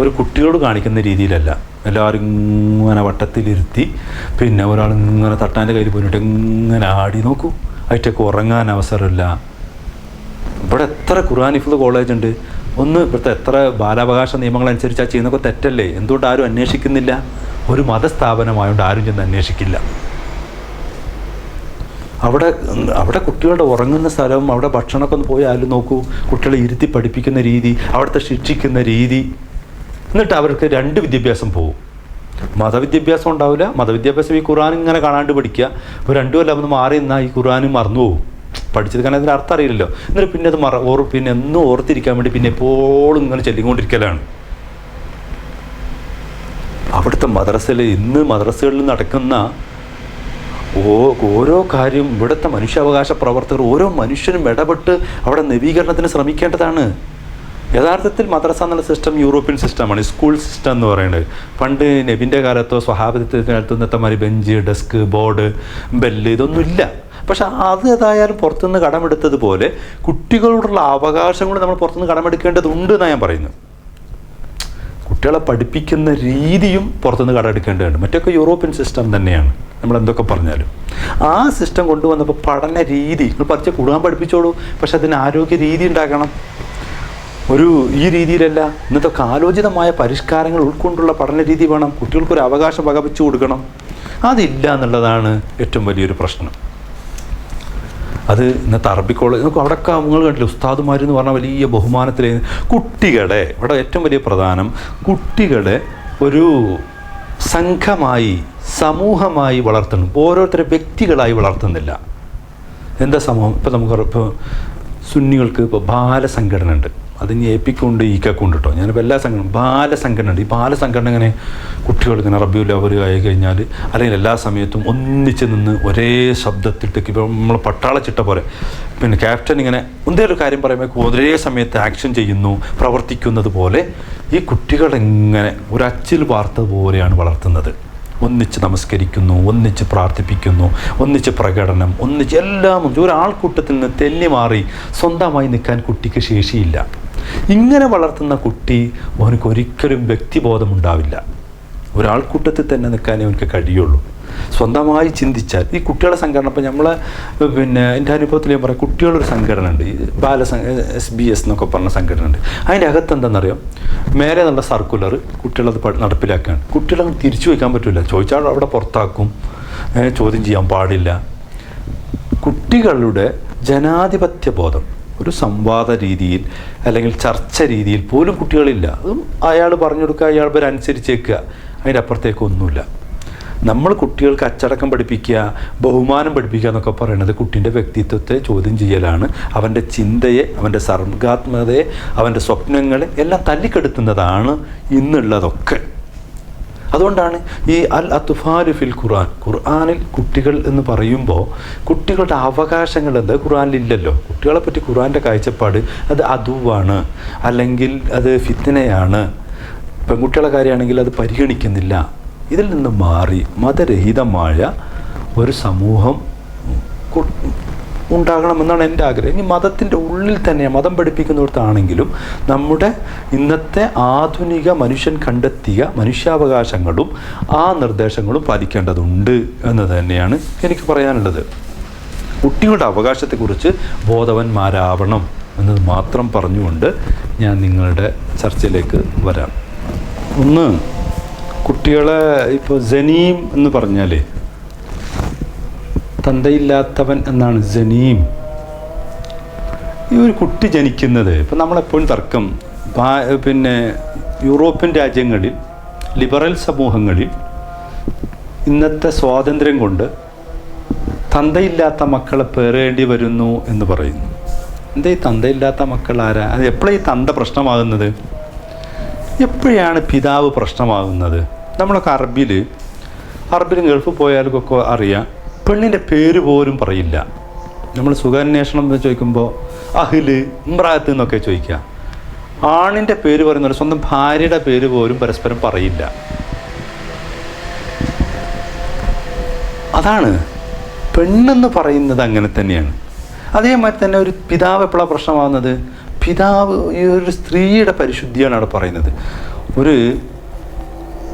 Speaker 1: ഒരു കുട്ടിയോട് കാണിക്കുന്ന രീതിയിലല്ല. എല്ലാവരും ഇങ്ങനെ വട്ടത്തിലിരുത്തി പിന്നെ ഒരാൾ ഇങ്ങനെ തട്ടാന്റെ കയ്യിൽ പോയിട്ട് ഇങ്ങനെ ആടി നോക്കൂ. അതിറ്റൊക്കെ ഉറങ്ങാൻ അവസരമില്ല. ഇവിടെ എത്ര ഖുർആൻ കോളേജ് ഉണ്ട്. ഒന്ന് ഇവിടുത്തെ എത്ര ബാലാവകാശ നിയമങ്ങൾ അനുസരിച്ച് ആ ചെയ്യുന്നതൊക്കെ തെറ്റല്ലേ? എന്തുകൊണ്ട് ആരും അന്വേഷിക്കുന്നില്ല? ഒരു മതസ്ഥാപനമായതുകൊണ്ട് ആരും ചെന്ന് അന്വേഷിക്കില്ല. അവിടെ അവിടെ കുട്ടികളുടെ ഉറങ്ങുന്ന സ്ഥലം അവിടെ ഭക്ഷണമൊക്കെ ഒന്ന് പോയി ആരും നോക്കൂ. കുട്ടികളെ ഇരുത്തി പഠിപ്പിക്കുന്ന രീതി അവിടുത്തെ ശിക്ഷിക്കുന്ന രീതി. എന്നിട്ട് അവർക്ക് രണ്ട് വിദ്യാഭ്യാസം പോകും മതവിദ്യാഭ്യാസം ഉണ്ടാവില്ല. മതവിദ്യാഭ്യാസം ഈ ഖുർആൻ ഇങ്ങനെ കാണാണ്ട് പഠിക്കുക. ഒരു രണ്ടു കൊല്ലം ഒന്ന് മാറി നിന്നാൽ ഈ ഖുർആൻ മറന്നു പോകും. പഠിച്ചത് കാരണം അതിന് അർത്ഥം അറിയില്ലല്ലോ. എന്നിട്ട് പിന്നെ അത് മറ ഓർ പിന്നെ എന്നും ഓർത്തിരിക്കാൻ വേണ്ടി പിന്നെ എപ്പോഴും ഇങ്ങനെ ചെല്ലിക്കൊണ്ടിരിക്കലാണ്. അവിടുത്തെ മദ്രസയിൽ ഇന്ന് മദ്രസകളിൽ നടക്കുന്ന ഓ ഓരോ കാര്യം ഇവിടുത്തെ മനുഷ്യാവകാശ പ്രവർത്തകർ ഓരോ മനുഷ്യനും ഇടപെട്ട് അവിടെ നവീകരണത്തിന് ശ്രമിക്കേണ്ടതാണ്. യഥാർത്ഥത്തിൽ മദ്രസ എന്നുള്ള സിസ്റ്റം യൂറോപ്യൻ സിസ്റ്റമാണ് സ്കൂൾ സിസ്റ്റം എന്ന് പറയുന്നത്. പണ്ട് നബിന്റെ കാലത്തോ ഇന്നത്തെ മാതിരി ബെഞ്ച് ഡെസ്ക് ബോർഡ് ബെല്ല് ഇതൊന്നുമില്ല പക്ഷെ അത് ഏതായാലും പുറത്തുനിന്ന് കടമെടുത്തതുപോലെ കുട്ടികളോടുള്ള അവകാശങ്ങൾ നമ്മൾ പുറത്തുനിന്ന് കടമെടുക്കേണ്ടതുണ്ട് എന്നാണ് ഞാൻ പറയുന്നത്. കുട്ടികളെ പഠിപ്പിക്കുന്ന രീതിയും പുറത്തുനിന്ന് കടമെടുക്കേണ്ടതുണ്ട്. മറ്റൊക്കെ യൂറോപ്യൻ സിസ്റ്റം തന്നെയാണ്. നമ്മൾ എന്തൊക്കെ പറഞ്ഞാലും. ആ സിസ്റ്റം കൊണ്ടുവന്നപ്പോൾ പഠന രീതി നിങ്ങൾ പഠിച്ച കുടുംബം പഠിപ്പിച്ചോളൂ. പക്ഷെ അതിന് ആരോഗ്യ രീതി ഉണ്ടാക്കണം ഒരു ഈ രീതിയിലല്ല ഇന്നത്തെ കാലോചിതമായ പരിഷ്കാരങ്ങൾ ഉൾക്കൊണ്ടുള്ള പഠന രീതി വേണം കുട്ടികൾക്കൊരു അവകാശം വകവെച്ചു കൊടുക്കണം. അതില്ല എന്നുള്ളതാണ് ഏറ്റവും വലിയൊരു പ്രശ്നം. അത് ഇന്നത്തെ അറബി കോളേജ് നമുക്ക് അവിടെയൊക്കെ നിങ്ങൾ കണ്ടില്ല ഉസ്താദുമാർ എന്ന് പറഞ്ഞാൽ വലിയ ബഹുമാനത്തിലേ കുട്ടികളെ ഇവിടെ ഏറ്റവും വലിയ പ്രധാനം കുട്ടികളെ ഒരു സംഘമായി സമൂഹമായി വളർത്തുന്നു ഓരോരുത്തരെ വ്യക്തികളായി വളർത്തുന്നില്ല. എന്താ സമൂഹം ഇപ്പം നമുക്ക് ഇപ്പോൾ സുന്നികൾക്ക് ഇപ്പോൾ ബാലസംഘടന ഉണ്ട് അതിന് ഈ ഈക്കാക്കൊണ്ട് കേട്ടോ. ഞാനിപ്പോൾ എല്ലാ സംഘടന ബാലസംഘടന ഉണ്ട് ഈ ബാലസംഘടന ഇങ്ങനെ കുട്ടികൾ ഇങ്ങനെ റബ്യു അവർ ആയി കഴിഞ്ഞാൽ അല്ലെങ്കിൽ എല്ലാ സമയത്തും ഒന്നിച്ച് നിന്ന് ഒരേ ശബ്ദത്തിട്ടേക്ക് ഇപ്പോൾ നമ്മൾ പട്ടാള ചിട്ട പോലെ പിന്നെ ക്യാപ്റ്റൻ ഇങ്ങനെ എന്തെങ്കിലും കാര്യം പറയുമ്പോൾ ഒരേ സമയത്ത് ആക്ഷൻ ചെയ്യുന്നു പ്രവർത്തിക്കുന്നത് പോലെ ഈ കുട്ടികളെങ്ങനെ ഒരു അച്ചിൽ വാർത്തതുപോലെയാണ് വളർത്തുന്നത്. ഒന്നിച്ച് നമസ്കരിക്കുന്നു ഒന്നിച്ച് പ്രാർത്ഥിപ്പിക്കുന്നു ഒന്നിച്ച് പ്രകടനം ഒന്നിച്ച് എല്ലാം. ഒരാൾക്കൂട്ടത്തിൽ നിന്ന് തെന്നി മാറി സ്വന്തമായി നിൽക്കാൻ കുട്ടിക്ക് ശേഷിയില്ല. ഇങ്ങനെ വളർത്തുന്ന കുട്ടി അവനക്ക് ഒരിക്കലും വ്യക്തിബോധം ഉണ്ടാവില്ല ഒരാൾക്കൂട്ടത്തിൽ തന്നെ നിൽക്കാനേ അവനക്ക് കഴിയുള്ളൂ. സ്വന്തമായി ചിന്തിച്ചാൽ ഈ കുട്ടികളുടെ സംഘടന ഇപ്പം നമ്മൾ പിന്നെ എന്റെ അനുഭവത്തിൽ ഞാൻ പറയാം കുട്ടികളൊരു സംഘടന ഉണ്ട് ബാല എസ് ബി എസ് എന്നൊക്കെ പറഞ്ഞ സംഘടന ഉണ്ട് അതിന്റെ അകത്ത് എന്താണെന്നറിയോ? മേലെ നല്ല സർക്കുലർ കുട്ടികളത് നടപ്പിലാക്കുകയാണ്. കുട്ടികളെ തിരിച്ചു വയ്ക്കാൻ പറ്റില്ല ചോദിച്ചാൽ അവിടെ പുറത്താക്കും. ചോദ്യം ചെയ്യാൻ പാടില്ല. കുട്ടികളുടെ ജനാധിപത്യ ബോധം. ഒരു സംവാദ രീതിയിൽ അല്ലെങ്കിൽ ചർച്ച രീതിയിൽ പോലും കുട്ടികളില്ല. അതും അയാൾ പറഞ്ഞു കൊടുക്കുക അയാൾ പേര് അനുസരിച്ചേക്കുക അതിന്റെ അപ്പുറത്തേക്കൊന്നുമില്ല നമ്മൾ കുട്ടികൾക്ക് അച്ചടക്കം പഠിപ്പിക്കുക ബഹുമാനം പഠിപ്പിക്കുക എന്നൊക്കെ പറയുന്നത് കുട്ടീന്റെ വ്യക്തിത്വത്തെ ചോദ്യം ചെയ്യലാണ്. അവന്റെ ചിന്തയെ അവന്റെ സർഗാത്മകതയെ അവന്റെ സ്വപ്നങ്ങളെ എല്ലാം തല്ലിക്കെടുത്തുന്നതാണ് ഇന്നുള്ളതൊക്കെ. അതുകൊണ്ടാണ് ഈ അൽ അത്തുഫാലു ഫിൽ ഖുർആൻ. ഖുർആാനിൽ കുട്ടികൾ എന്ന് പറയുമ്പോൾ കുട്ടികളുടെ അവകാശങ്ങൾ എന്താ? ഖുർആനിലില്ലല്ലോ. കുട്ടികളെ പറ്റി ഖുർആന്റെ കാഴ്ചപ്പാട് അത് അതുവാണ്. അല്ലെങ്കിൽ അത് ഫിത്തനയാണ് പെൺകുട്ടികളെ കാര്യമാണെങ്കിൽ അത് പരിഗണിക്കുന്നില്ല. ഇതിൽ നിന്ന് മാറി മതരഹിതമായ ഒരു സമൂഹം ഉണ്ടാകണമെന്നാണ് എന്റെ ആഗ്രഹം. ഇനി മതത്തിന്റെ ഉള്ളിൽ തന്നെ മതം പഠിപ്പിക്കുന്നിടത്താണെങ്കിലും നമ്മുടെ ഇന്നത്തെ ആധുനിക മനുഷ്യൻ കണ്ടെത്തിയ മനുഷ്യാവകാശങ്ങളും ആ നിർദ്ദേശങ്ങളും പാലിക്കേണ്ടതുണ്ട് എന്ന് തന്നെയാണ് എനിക്ക് പറയാനുള്ളത്. കുട്ടികളുടെ അവകാശത്തെക്കുറിച്ച് ബോധവന്മാരാവണം എന്നത് മാത്രം പറഞ്ഞുകൊണ്ട് ഞാൻ നിങ്ങളുടെ ചർച്ചയിലേക്ക് വരാം. ഒന്ന് കുട്ടികളെ ഇപ്പോൾ ജനീം എന്ന് പറഞ്ഞാൽ തന്തയില്ലാത്തവൻ എന്നാണ് ജനീം. ഈ ഒരു കുട്ടി ജനിക്കുന്നത് ഇപ്പം നമ്മളെപ്പോഴും തർക്കം. പിന്നെ യൂറോപ്യൻ രാജ്യങ്ങളിൽ ലിബറൽ സമൂഹങ്ങളിൽ ഇന്നത്തെ സ്വാതന്ത്ര്യം കൊണ്ട് തന്തയില്ലാത്ത മക്കളെ പേറേണ്ടി വരുന്നു എന്ന് പറയുന്നു. എന്താ ഈ തന്തയില്ലാത്ത മക്കൾ ആരാ? അത് എപ്പോഴാണ് ഈ തന്ത പ്രശ്നമാകുന്നത്? എപ്പോഴാണ് പിതാവ് പ്രശ്നമാകുന്നത്? നമ്മളൊക്കെ അറബിൽ അറബിലും ഗൾഫ് പോയാലൊക്കെ അറിയാം. പെണ്ണിന്റെ പേര് പോലും പറയില്ല. നമ്മൾ സുഖാന്വേഷണം എന്ന് ചോദിക്കുമ്പോൾ അഹിൽ ഇമ്രാത്ത് എന്നൊക്കെ ചോദിക്കുക. ആണിന്റെ പേര് പറയുന്നവർ സ്വന്തം ഭാര്യയുടെ പേര് പോലും പരസ്പരം പറയില്ല. അതാണ്. പെണ്ണെന്ന് പറയുന്നത് അങ്ങനെ തന്നെയാണ്. അതേമാതിരി തന്നെ ഒരു പിതാവ് എപ്പോഴാണ് പ്രശ്നമാകുന്നത് പിതാവ് ഈ ഒരു സ്ത്രീയുടെ പരിശുദ്ധിയാണ് അവിടെ പറയുന്നത്. ഒരു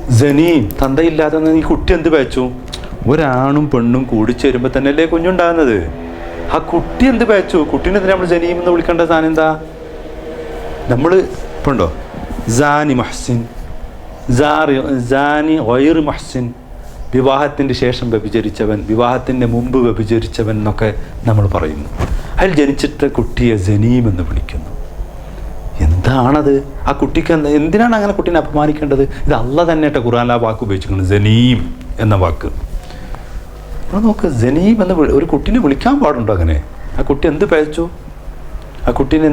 Speaker 1: ജനീം തന്തയില്ലാതെ ഈ കുട്ടി എന്ത് വെച്ചു ഒരാണും പെണ്ണും കൂടി ചേരുമ്പോൾ തന്നെയല്ലേ കുഞ്ഞുണ്ടാകുന്നത്? ആ കുട്ടി എന്ത് പേച്ചു കുട്ടീനെ തന്നെ നമ്മൾ ജനീം എന്ന് വിളിക്കേണ്ട സാധനം എന്താ? നമ്മൾ ഇപ്പം ഉണ്ടോ ജാനി മഹ്സിൻ. ജാറി ജാനി ഒയർ മഹ്സിൻ. വിവാഹത്തിന്റെ ശേഷം വ്യഭിചരിച്ചവൻ വിവാഹത്തിന്റെ മുമ്പ് വ്യഭിചരിച്ചവൻ എന്നൊക്കെ നമ്മൾ പറയുന്നു. അതിൽ ജനിച്ചിട്ട് കുട്ടിയെ ജനീം എന്ന് വിളിക്കുന്നു. എന്താണത്? ആ കുട്ടിക്ക് എന്താ എന്തിനാണ് അങ്ങനെ കുട്ടീനെ അപമാനിക്കേണ്ടത്? ഇത് അല്ല തന്നെ ഖുറാൻ ആ വാക്ക് ഉപയോഗിച്ചിരിക്കുന്നത്. ജനീം എന്ന വാക്ക്. അപ്പോൾ നോക്ക് ജനീം എന്ന് ഒരു കുട്ടീനെ വിളിക്കാൻ പാടുണ്ടോ അങ്ങനെ? ആ കുട്ടി എന്ത് പയച്ചു ആ കുട്ടീനെ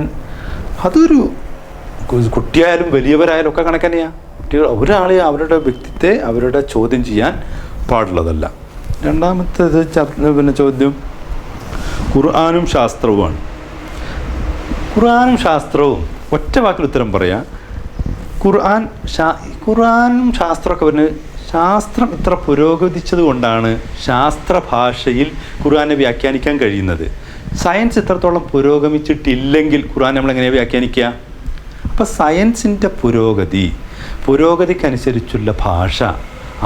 Speaker 1: അതൊരു കുട്ടിയായാലും വലിയവരായാലും ഒക്കെ കണക്കന്നെയാണ് കുട്ടികൾ ഒരാളെ അവരുടെ വ്യക്തിത്വത്തെ അവരുടെ ചോദ്യം ചെയ്യാൻ പാടുള്ളതല്ല. രണ്ടാമത്തേത് പിന്നെ ചോദ്യം. ഖുർആാനും ശാസ്ത്രവുമാണ്. ഖുർആാനും ശാസ്ത്രവും ഒറ്റ വാക്കിൽ ഉത്തരം പറയാം. ഖുർആൻ ഖുർആാനും ശാസ്ത്രമൊക്കെ പറഞ്ഞ് ശാസ്ത്രം ഇത്ര പുരോഗതിച്ചത് കൊണ്ടാണ് ശാസ്ത്ര ഭാഷയിൽ ഖുർആനെ വ്യാഖ്യാനിക്കാൻ കഴിയുന്നത്. സയൻസ് ഇത്രത്തോളം പുരോഗമിച്ചിട്ടില്ലെങ്കിൽ ഖുർആൻ എങ്ങനെയാണ് വ്യാഖ്യാനിക്കുക? അപ്പോൾ സയൻസിന്റെ പുരോഗതി പുരോഗതിക്കനുസരിച്ചുള്ള ഭാഷ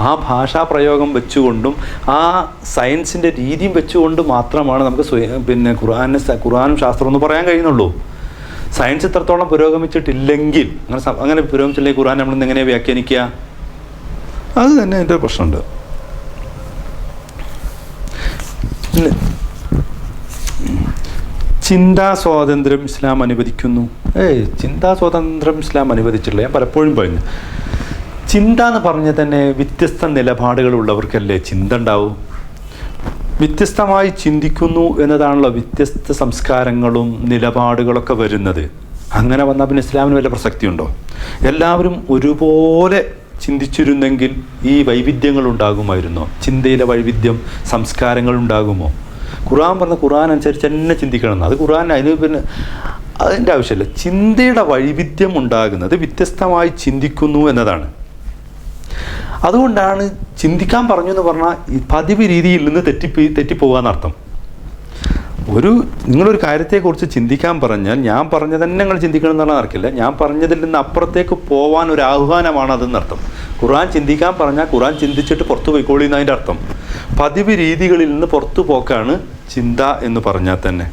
Speaker 1: ആ ഭാഷാ പ്രയോഗം വെച്ചുകൊണ്ടും ആ സയൻസിന്റെ രീതിയും വെച്ചുകൊണ്ട് മാത്രമാണ് നമുക്ക് സ്വയം പിന്നെ ഖുർആാനെ ഖുർആാനും ശാസ്ത്രം എന്ന് പറയാൻ കഴിയുന്നുള്ളൂ. സയൻസ് ഇത്രത്തോളം പുരോഗമിച്ചിട്ടില്ലെങ്കിൽ അങ്ങനെ അങ്ങനെ പുരോഗമിച്ചില്ലെങ്കിൽ ഖുർആൻ നമ്മൾ എങ്ങനെയാണ് വ്യാഖ്യാനിക്കുക? അത് തന്നെ എന്റെ പ്രശ്നമുണ്ട്. ചിന്താ സ്വാതന്ത്ര്യം ഇസ്ലാം അനുവദിക്കുന്നു. ഏയ് ചിന്താ സ്വാതന്ത്ര്യം ഇസ്ലാം അനുവദിച്ചിട്ടില്ല. ഞാൻ പലപ്പോഴും പറഞ്ഞു ചിന്ത എന്ന് പറഞ്ഞ തന്നെ വ്യത്യസ്ത നിലപാടുകളുള്ളവർക്കല്ലേ ചിന്ത ഉണ്ടാവും? വ്യത്യസ്തമായി ചിന്തിക്കുന്നു എന്നതാണല്ലോ വ്യത്യസ്ത സംസ്കാരങ്ങളും നിലപാടുകളൊക്കെ വരുന്നത്. അങ്ങനെ വന്നാൽ പിന്നെ ഇസ്ലാമിന് വല്ല പ്രസക്തിയുണ്ടോ? എല്ലാവരും ഒരുപോലെ ചിന്തിച്ചിരുന്നെങ്കിൽ ഈ വൈവിധ്യങ്ങൾ ഉണ്ടാകുമായിരുന്നോ ചിന്തയിലെ വൈവിധ്യം സംസ്കാരങ്ങൾ ഉണ്ടാകുമോ ഖുറാൻ പറഞ്ഞ ഖുറാൻ അനുസരിച്ച് തന്നെ ചിന്തിക്കണം. അത് ഖുറാൻ അതിന് പിന്നെ അതിന്റെ ആവശ്യമില്ല. ചിന്തയുടെ വൈവിധ്യം ഉണ്ടാകുന്നത് വ്യത്യസ്തമായി ചിന്തിക്കുന്നു എന്നതാണ്. അതുകൊണ്ടാണ് ചിന്തിക്കാൻ പറഞ്ഞു എന്ന് പറഞ്ഞാൽ പതിവ് രീതിയിൽ നിന്ന് തെറ്റി തെറ്റിപ്പോകാന്നർത്ഥം ഒരു നിങ്ങളൊരു കാര്യത്തെക്കുറിച്ച് ചിന്തിക്കാൻ പറഞ്ഞാൽ ഞാൻ പറഞ്ഞത് തന്നെ നിങ്ങൾ ചിന്തിക്കണം എന്നുള്ള നടക്കില്ല ഞാൻ പറഞ്ഞതിൽ നിന്ന് അപ്പുറത്തേക്ക് പോകാൻ ഒരു ആഹ്വാനമാണ് അതെന്നർത്ഥം ഖുർആൻ ചിന്തിക്കാൻ പറഞ്ഞാൽ ഖുർആൻ ചിന്തിച്ചിട്ട് പുറത്തു പോയിക്കോളി എന്നതിന്റെ അർത്ഥം. പതിവ് രീതികളിൽ നിന്ന് പുറത്തു പോക്കാണ് ചിന്ത എന്ന് പറഞ്ഞാൽ തന്നെ.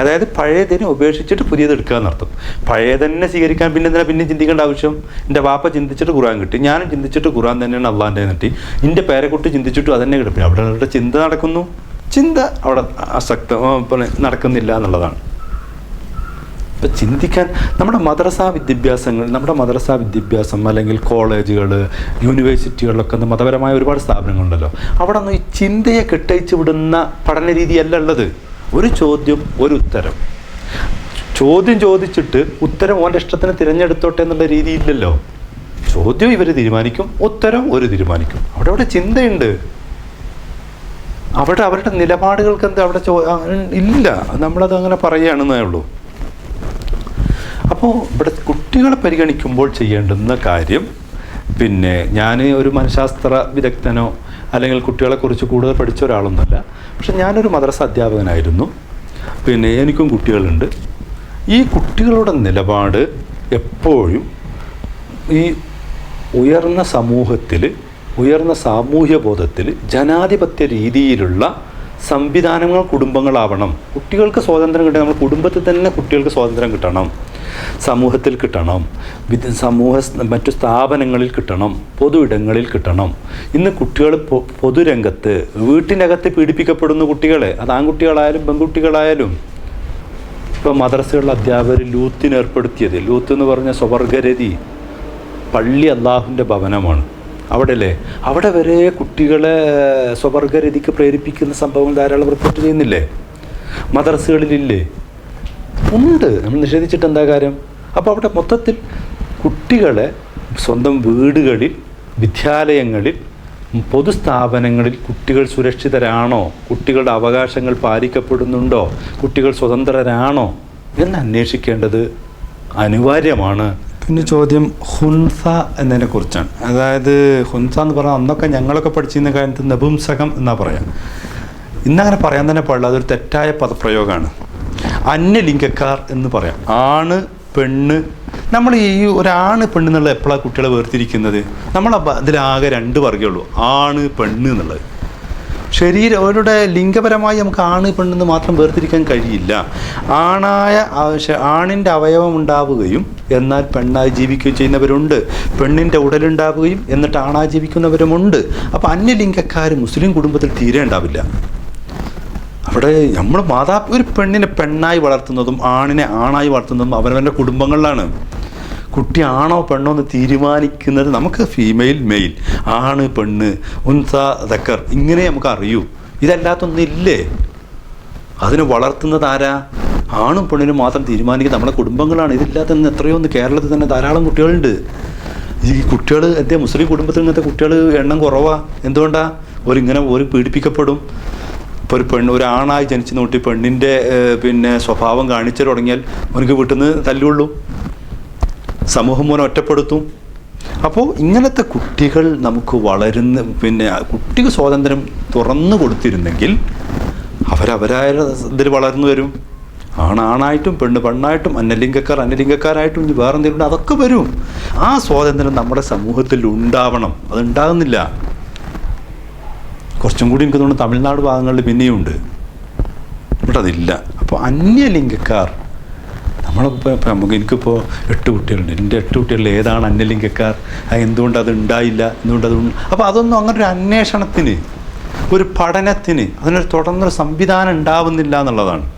Speaker 1: അതായത് പഴയതിനെ ഉപേക്ഷിച്ചിട്ട് പുതിയത് എടുക്കുക എന്നർത്ഥം പഴയതന്നെ സ്വീകരിക്കാൻ പിന്നെ എന്തിനാ പിന്നെ ചിന്തിക്കേണ്ട ആവശ്യം? എന്റെ വാപ്പ ചിന്തിച്ചിട്ട് ഖുറാൻ കിട്ടി. ഞാനും ചിന്തിച്ചിട്ട് ഖുറാൻ തന്നെയാണ് അള്ളാന്റെ കിട്ടി എന്റെ പേരെക്കുട്ടി ചിന്തിച്ചിട്ടും അതന്നെ കിട്ടും. അവിടെ ചിന്ത നടക്കുന്നു. ചിന്ത അവിടെ അസക്ത നടക്കുന്നില്ല എന്നുള്ളതാണ്. ഇപ്പം ചിന്തിക്കാൻ നമ്മുടെ മദ്രസ വിദ്യാഭ്യാസങ്ങൾ നമ്മുടെ മദ്രസ വിദ്യാഭ്യാസം അല്ലെങ്കിൽ കോളേജുകൾ യൂണിവേഴ്സിറ്റികളിലൊക്കെ മതപരമായ ഒരുപാട് സ്ഥാപനങ്ങളുണ്ടല്ലോ. അവിടെ ഒന്നും ഈ ചിന്തയെ കെട്ടയിച്ചു വിടുന്ന പഠന രീതിയല്ല ഉള്ളത്. ഒരു ചോദ്യം ഒരു ഉത്തരം. ചോദ്യം ചോദിച്ചിട്ട് ഉത്തരം ഓന്റെ ഇഷ്ടത്തിന് തിരഞ്ഞെടുത്തോട്ടെ എന്നുള്ള രീതിയില്ലല്ലോ. ചോദ്യം ഇവർ തീരുമാനിക്കും ഉത്തരം ഒരു തീരുമാനിക്കും. അവിടെ അവിടെ ചിന്തയുണ്ട്. അവിടെ അവരുടെ നിലപാടുകൾക്ക് എന്താ അവിടെ ചോ ഇല്ല. നമ്മളത് അങ്ങനെ പറയുകയാണെന്നേ ഉള്ളൂ. അപ്പോൾ ഇവിടെ കുട്ടികളെ പരിഗണിക്കുമ്പോൾ ചെയ്യേണ്ടുന്ന കാര്യം പിന്നെ ഞാൻ ഒരു മനഃശാസ്ത്ര വിദഗ്ധനോ അല്ലെങ്കിൽ കുട്ടികളെക്കുറിച്ച് കൂടുതൽ പഠിച്ച ഒരാളൊന്നുമല്ല. പക്ഷെ ഞാനൊരു മദ്രസ അധ്യാപകനായിരുന്നു. പിന്നെ എനിക്കും കുട്ടികളുണ്ട്. ഈ കുട്ടികളുടെ നിലപാട് എപ്പോഴും ഈ ഉയർന്ന സമൂഹത്തിൽ ഉയർന്ന സാമൂഹ്യ ബോധത്തിൽ ജനാധിപത്യ രീതിയിലുള്ള സംവിധാനങ്ങൾ കുടുംബങ്ങളാവണം. കുട്ടികൾക്ക് സ്വാതന്ത്ര്യം കിട്ടണം. നമ്മൾ കുടുംബത്തിൽ തന്നെ കുട്ടികൾക്ക് സ്വാതന്ത്ര്യം കിട്ടണം. സമൂഹത്തിൽ കിട്ടണം. സമൂഹ മറ്റു സ്ഥാപനങ്ങളിൽ കിട്ടണം. പൊതു ഇടങ്ങളിൽ കിട്ടണം. ഇന്ന് കുട്ടികൾ പൊതുരംഗത്ത് വീട്ടിനകത്ത് പീഡിപ്പിക്കപ്പെടുന്ന കുട്ടികളെ അത് ആൺകുട്ടികളായാലും പെൺകുട്ടികളായാലും ഇപ്പോൾ മദ്രസകളിലെ അധ്യാപകർ ലൂത്തിനേർപ്പെടുത്തിയത് ലൂത്ത് എന്ന് പറഞ്ഞ സ്വവർഗരതി പള്ളി അള്ളാഹുവിന്റെ ഭവനമാണ്. അവിടെ അല്ലേ അവിടെ വരെ കുട്ടികളെ സ്വവർഗരതിക്ക് പ്രേരിപ്പിക്കുന്ന സംഭവങ്ങൾ ധാരാളം റിപ്പോർട്ട് ചെയ്യുന്നില്ലേ? മദ്രസകളിലില്ലേ? ഉണ്ട്. നമ്മൾ നിഷേധിച്ചിട്ട് എന്താ കാര്യം? അപ്പോൾ അവിടെ മൊത്തത്തിൽ കുട്ടികളെ സ്വന്തം വീടുകളിൽ വിദ്യാലയങ്ങളിൽ പൊതുസ്ഥാപനങ്ങളിൽ കുട്ടികൾ സുരക്ഷിതരാണോ? കുട്ടികളുടെ അവകാശങ്ങൾ പാലിക്കപ്പെടുന്നുണ്ടോ? കുട്ടികൾ സ്വതന്ത്രരാണോ? എന്ന് അന്വേഷിക്കേണ്ടത് അനിവാര്യമാണ്. പിന്നെ ചോദ്യം ഹുൻസ എന്നതിനെ കുറിച്ചാണ്. അതായത് ഹുൻസ എന്ന് പറഞ്ഞാൽ അന്നൊക്കെ ഞങ്ങളൊക്കെ പഠിച്ചിരുന്ന കാലത്ത് നപുംസകം എന്നാ പറയാം. ഇന്നങ്ങനെ പറയാൻ തന്നെ പാടില്ല. അതൊരു തെറ്റായ പദപ്രയോഗമാണ്. അന്യലിംഗക്കാർ എന്ന് പറയാം. ആണ് പെണ്ണ്. നമ്മൾ ഈ ഒരാണ് പെണ്ണ് എന്നുള്ളത് എപ്പോഴാണ് കുട്ടികളെ വേർതിരിക്കുന്നത്? നമ്മൾ അതിലാകെ രണ്ട് വർഗമുള്ളൂ ആണ് പെണ്ണ് എന്നുള്ളത്. ശരീരം അവരുടെ ലിംഗപരമായി നമുക്ക് ആണ് പെണ്ണെന്ന് മാത്രം വേർതിരിക്കാൻ കഴിയില്ല. ആണായ ആണിന്റെ അവയവം ഉണ്ടാവുകയും എന്നാൽ പെണ്ണായി ജീവിക്കുകയും ചെയ്യുന്നവരുണ്ട്. പെണ്ണിന്റെ ഉടലുണ്ടാവുകയും എന്നിട്ട് ആണായി ജീവിക്കുന്നവരുമുണ്ട്. അപ്പോൾ അന്യലിംഗക്കാർ മുസ്ലിം കുടുംബത്തിൽ തീരെ ഉണ്ടാവില്ല. അവിടെ നമ്മൾ മാതാ ഒരു പെണ്ണിനെ പെണ്ണായി വളർത്തുന്നതും ആണിനെ ആണായി വളർത്തുന്നതും അവനവന്റെ കുടുംബങ്ങളിലാണ്. കുട്ടി ആണോ പെണ്ണോ എന്ന് തീരുമാനിക്കുന്നത് നമുക്ക് ഫീമെയിൽ മെയിൽ ആണ് പെണ്ണ് ഉൻസ ദക്കർ. ഇങ്ങനെ നമുക്ക് അറിയൂ. ഇതല്ലാത്തൊന്നില്ലേ അതിനെ വളർത്തുന്നത് ആരാ? ആണും പെണ്ണിനും മാത്രം തീരുമാനിക്കുന്നത് നമ്മുടെ കുടുംബങ്ങളാണ്. ഇതില്ലാത്ത എത്രയോ ഒന്ന് കേരളത്തിൽ തന്നെ ധാരാളം കുട്ടികളുണ്ട്. ഈ കുട്ടികൾ എന്തേ? മുസ്ലിം കുടുംബത്തിൽ ഇങ്ങനത്തെ കുട്ടികൾ എണ്ണം കുറവാ. എന്തുകൊണ്ടാ? ഒരിങ്ങനെ ഒരു പീഡിപ്പിക്കപ്പെടും. ഇപ്പോൾ ഒരു പെണ്ണ് ഒരു ജനിച്ചു നോട്ടി പെണ്ണിന്റെ പിന്നെ സ്വഭാവം കാണിച്ചു തുടങ്ങിയാൽ അവനക്ക് വീട്ടിൽ നിന്ന് തല്ലുള്ളൂ. സമൂഹം മൂലം ഒറ്റപ്പെടുത്തും. അപ്പോൾ ഇങ്ങനത്തെ കുട്ടികൾ നമുക്ക് വളരുന്ന പിന്നെ കുട്ടിക്ക് സ്വാതന്ത്ര്യം തുറന്നു കൊടുത്തിരുന്നെങ്കിൽ അവരവരായ ഇതിൽ വളർന്നു വരും. ആണാണായിട്ടും പെണ്ണ് പെണ്ണായിട്ടും അന്യലിംഗക്കാർ അന്യലിംഗക്കാരായിട്ടും ഇനി വേറെ എന്തെങ്കിലും അതൊക്കെ വരും. ആ സ്വാതന്ത്ര്യം നമ്മുടെ സമൂഹത്തിൽ ഉണ്ടാവണം. അതുണ്ടാകുന്നില്ല കുറച്ചും കൂടി എനിക്ക് തോന്നുന്നു തമിഴ്നാട് ഭാഗങ്ങളിൽ പിന്നെയും ഉണ്ട് ഇവിടെ അതില്ല. അപ്പോൾ അന്യലിംഗക്കാർ നമ്മളിപ്പോൾ നമുക്ക് എനിക്കിപ്പോൾ എട്ട് കുട്ടികളുണ്ട്. എന്റെ എട്ട് കുട്ടികളിൽ ഏതാണ് അന്യലിംഗക്കാർ? എന്തുകൊണ്ട് അത് ഉണ്ടായില്ല? എന്തുകൊണ്ട് അത് അപ്പോൾ അതൊന്നും അങ്ങനെ ഒരു അന്വേഷണത്തിന് ഒരു പഠനത്തിന് അതിനൊരു തുടർന്നൊരു സംവിധാനം ഉണ്ടാവുന്നില്ല എന്നുള്ളതാണ്.